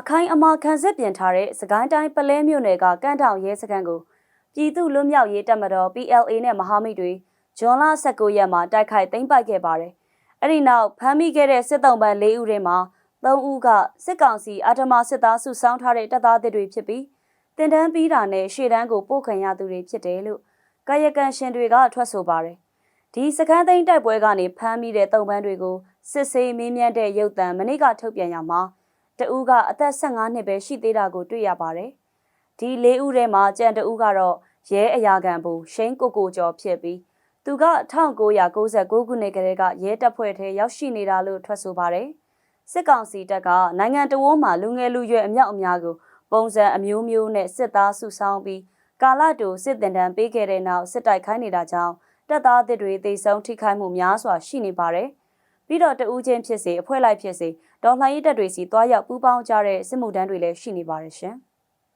အခိုင်အမာခံစစ်ပြင်ထားတဲ့စကိုင်းတိုင်းပလဲမြို့နယ်ကကန့်တောင်ရဲစခန်းကိုပြည်သူ့လွတ်မြောက်ရေးတပ်မတော် PLA နဲ့မဟာမိတ်တွေဂျွန်လ19ရက်မှာတိုက်ခိုက်သိမ်းပိုက်ခဲ့ပါတယ်။အဲ့ဒီနောက်ဖမ်းမိခဲ့တဲ့စစ်တုံးပန်း၄ဦးထဲမှာ၃ဦးကစစ်ကောင်စီအာထမစစ်သားစုဆောင်းထားတဲ့တပ်သားတွေဖြစ်ပြီးတင်တန်းပြီးတာနဲ့ရှေ့တန်းကိုပို့ခံရသူတွေဖြစ်တယ်လို့ကာယကံရှင်တွေကထွက်ဆိုပါတယ်။ဒီစကန်းသိန်းတိုက်ပွဲကနေဖမ်းမိတဲ့တုံပန်းတွေကိုစစ်ဆေးမင်းမြတ်တဲ့ရုပ်တံမနေ့ကထုတ်ပြန်ရမှာ တဦးကအသက်15နှစ်ပဲရှိသေးတာကိုတွေ့ရပါတယ်။ဒီ၄ဦးထဲမှာကြံတဦးကတော့ရဲအရာခံဘူရှိန်ကိုကိုကျော်ဖြစ်ပြီးသူက1996ခုနှစ်ကလေးကရဲတပ်ဖွဲ့ထဲရောက်ရှိနေတာလို့ထွက်ဆိုပါတယ်။စစ်ကောင်စီတပ်ကနိုင်ငံတော်ဝန်မှလူငယ်လူရွယ်အမြောက်အများကိုပုံစံအမျိုးမျိုးနဲ့စစ်သားစုဆောင်းပြီးကာလတူစစ်တင်တန်းပေးခဲ့တဲ့နောက်စစ်တိုက်ခိုင်းနေတာကြောင့်တပ်သားအသစ်တွေသိဆုံးထိခိုက်မှုများစွာရှိနေပါတယ်။ ပြီးတော့တဦးချင်းဖြစ်စေအဖွဲ့လိုက်ဖြစ်စေဒေါ်လှန်ရေးတပ်တွေစီတွားရောက်ပူးပေါင်းကြတဲ့စစ်မှုတန်းတွေလည်းရှိနေပါတယ်ရှင်။